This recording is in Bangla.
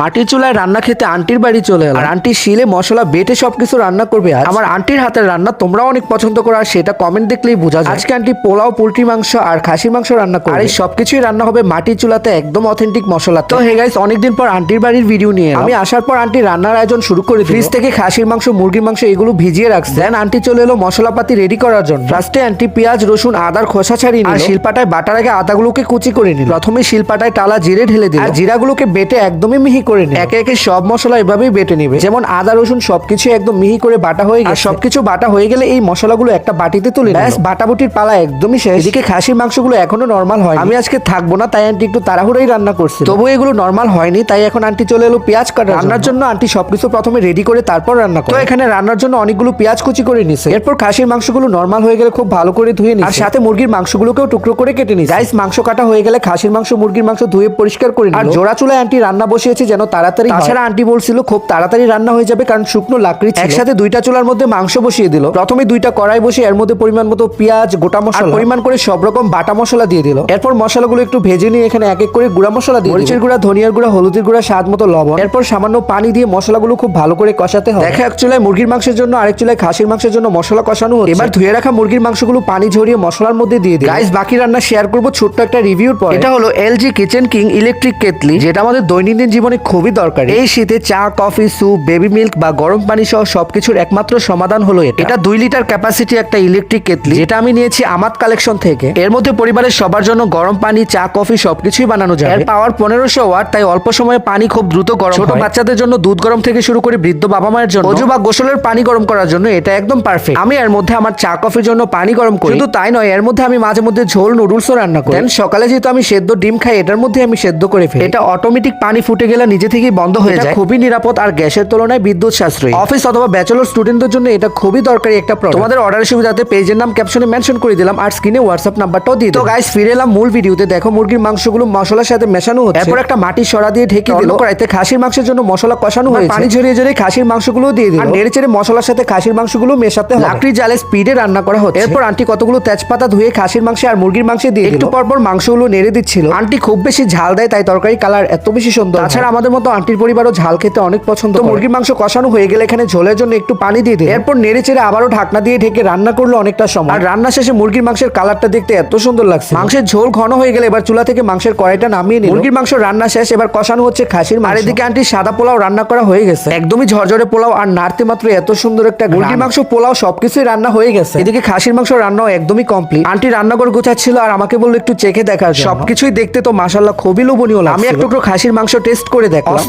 মাটির চুলায় রান্না খেতে আন্টির বাড়ি চলে এলাম। আর আন্টি শিলে মশলা বেটে সবকিছু রান্না করবে আর আমার আন্টির হাতের রান্না তোমরাও অনেক পছন্দ করো আর সেটা কমেন্ট দেখলেই বোঝা যায়। আজকে আন্টি পোলাও পোলট্রি মাংস আর খাসির মাংস রান্না করবে। আর এই সবকিছুই রান্না হবে মাটির চুলাতে একদম অথেন্টিক মশলা তো হে গাইস অনেকদিন পর আন্টির বাড়ির ভিডিও নিয়ে আমি আসার পর আন্টি রান্নার আয়োজন শুরু করে ফ্রিজ থেকে খাসির মাংস মুরগির মাংস এগুলো ভিজিয়ে রাখছে। দেন আন্টি চলে এলো মশলাপাতি রেডি করার জন্য। ফার্স্টে আন্টি পেঁয়াজ রসুন আদার খোসা ছাড়িয়ে নিল। আর শিলপাটায় বাটার আগে আদাগুলোকে কুচি করে নিল। প্রথমে শিলপাটায় টালা জিরে ঢেলে দিল। আর জিরাগুলোকে বেটে একদমই মিহি করে নিল। একে একে সব মশলা এভাবেই বেটে নিবে। যেমন আদা রসুন সবকিছু একদম মিহি করে বাটা হয়ে গেছে। সবকিছু বাটা হয়ে গেলে এই মশলাগুলো একটা বাটিতে তুলে ব্যাস বাটাবুটির পালা একদমই শেষ। এদিকে খাসির মাংসগুলো এখনও নর্মাল হয় আমি আজকে থাকব না তাই আন্টি একটু তাড়াহুড়োই রান্না করছে তবু এগুলো নর্মাল হয়নি তাই এখন আন্টি চলে এলো পেঁয়াজ কাটা রান্নার জন্য আন্টি সবকিছু প্রথমে রেডি করে তারপর রান্না করে। তো এখানে রান্নার জন্য অনেকগুলো পেঁয়াজ কুচি করে নিছে। এরপর খাসির মাংসগুলো নর্মাল হয়ে গেলে খুব ভালো করে ধুয়ে নিছে। আর সাথে মুরগির মাংসগুলোকেও টুকরো করে কেটে নিছে। গাইস মাংস কাটা হয়ে গেলে খাসির মাংস মুরগির মাংস ধুয়ে পরিষ্কার করে নিল। আর জোড়া চুলায় আন্টি রান্না বসিয়েছে যেন তাড়াতাড়ি তাছাড়া আন্টি বলছিল খুব তাড়াতাড়ি রান্না হয়ে যাবে কারণ শুকনো লাকড়ি ছিল। একসাথে দুইটা চুলার মধ্যে মাংস বসিয়ে দিল। প্রথমে দুইটা কড়াই বসিয়ে এর মধ্যে পরিমাণ মতো পেঁয়াজ গোটা মশলা। পরিমাণ করে সব রকম বাটা মশলা দিয়ে দিল। এরপর মশলাগুলো একটু ভেজে নিয়ে এখানে এক এক করে গুঁড়া মশলা দিয়ে মরিচের গুঁড়া ধনিয়ার গুঁড়া হলুদের গুঁড়া স্বাদ মতো লবণ। এরপর সামান্য পানি দিয়ে মশলাগুলো খুব ভালো করে কষাতে হবে। দেখা এক চুলায় মুরগির মাংসের জন্য আরেক চুলায় খাসির মাংসের জন্য মশলা কষানো হচ্ছে। এবার ধুয়ে রাখা মুরগির মাংসগুলো পানি ঝরিয়ে মশলার মধ্যে দিয়ে দিই গাইস বাকি রান্না শেয়ার করব ছোট্ট একটা রিভিউর পর। এটা হলো LG kitchen king electric kettle যেটা আমাদের দৈনন্দিন জীবনে খুবই দরকারি। এই শীতে চা কফি স্যুপ বেবি মিল্ক বা গরম পানি সহ সবকিছুর একমাত্র সমাধান হলো এটা। এটা দুই লিটার ক্যাপাসিটি একটা ইলেকট্রিক কেটলি যেটা আমি নিয়েছি আমাত কালেকশন থেকে। এর মধ্যে পরিবারের সবার জন্য গরম পানি চা কফি সবকিছুই বানানো যায় এর পাওয়ার পনেরোশো ওয়াট তাই অল্প সময়ে পানি খুব দ্রুত গরম ছোট বাচ্চাদের জন্য দুধ গরম থেকে শুরু করে বৃদ্ধ বাবা মায়ের জন্য অজু বা গোসলের পানি গরম করার জন্য এটা একদম পারফেক্ট আমি এর মধ্যে আমার চা কফির জন্য পানি গরম করি। শুধু তাই নয় এর মধ্যে আমি মাঝে মধ্যে ঝোল নুডলসও রান্না করি। সকালে যেহেতু আমি সেদ্ধ ডিম খাই এটার মধ্যে আমি সেদ্ধ করে ফেলি। এটা অটোমেটিক পানি ফুটে গেলে নিজে থেকেই বন্ধ হয়ে যায়। খুবই নিরাপদ আর গ্যাসের তুলনায় বিদ্যুৎ সাশ্রয়ী। অফিস অথবা ব্যাচেলর স্টুডেন্টদের জন্য এটা খুবই দরকারি একটা প্রোডাক্ট তোমাদের অর্ডারের সুবিধাতে পেজের নাম ক্যাপশনে মেনশন করে দিলাম আর স্ক্রিনে হোয়াটসঅ্যাপ নাম্বারটাও দিয়ে তো গাইস ফিরে এলাম মূল ভিডিওতে দেখো মুরগির মাংসগুলো মশলার সাথে মেশানো হচ্ছে। এরপর একটা মাটির সরা দিয়ে ঢেকে দিল। কড়াইতে খাসির মাংসের জন্য মশলা কষানো হয়েছে। পানি ঝরিয়ে ঝরিয়ে খাসির মাংসগুলো দিয়ে দিল। আর নেড়ে চেড়ে মশলার সাথে খাসির মাংসগুলো মেশাতে হবে। লাকড়ির জালে স্পিডে রান্না করা হচ্ছে। এরপর আন্টি কতগুলো তেজপাতা ধুয়ে খাসির মাংস আর মুরগির মাংসে দিয়ে একটু পর পর মাংসগুলো নেড়ে দিচ্ছিল। আন্টি খুব বেশি ঝাল দেয় তাই তরকারি কালার এত বেশি সুন্দর তাছাড়া আমাদের মতো আন্টির পরিবারও ঝাল খেতে অনেক পছন্দ মুরগির মাংস কষানো হয়ে গেলে এখানে ঝোলের জন্য একটু পানি দিয়ে দিই এরপর নেড়ে চেড়ে আবারও ঢাকনা দিয়ে ঢেকে রান্না করল অনেকটা সময়। আর রান্না শেষে মুরগির মাংসের কালারটা দেখতে এত সুন্দর লাগছে। মাংসের ঝোল ঘন হয়ে গেলে এবার চুলা থেকে মাংসের কড়াইটা নামিয়ে নিল। মুরগির মাংস রান্না শেষ, এবার কষানো হচ্ছে খাসির মাংস। এদিকে আন্টি সাদা পোলাও রান্না করা হয়ে গেছে। একদমই ঝরঝরে পোলাও আর নাড়তে মাত্র এত সুন্দর একটা মুরগির মাংস, পোলাও সবকিছুই রান্না হয়ে গেছে। এদিকে খাসির মাংস রান্নাও একদমই কমপ্লিট আন্টি রান্না করে গোছাচ্ছিল আর আমাকে বলল একটু চেখে জন্য। সবকিছুই দেখতে তো মাসাল্লাহ খুবই লোভনীয় আমি এক টুকরো খাসির মাংস টেস্ট করে দেখলাম।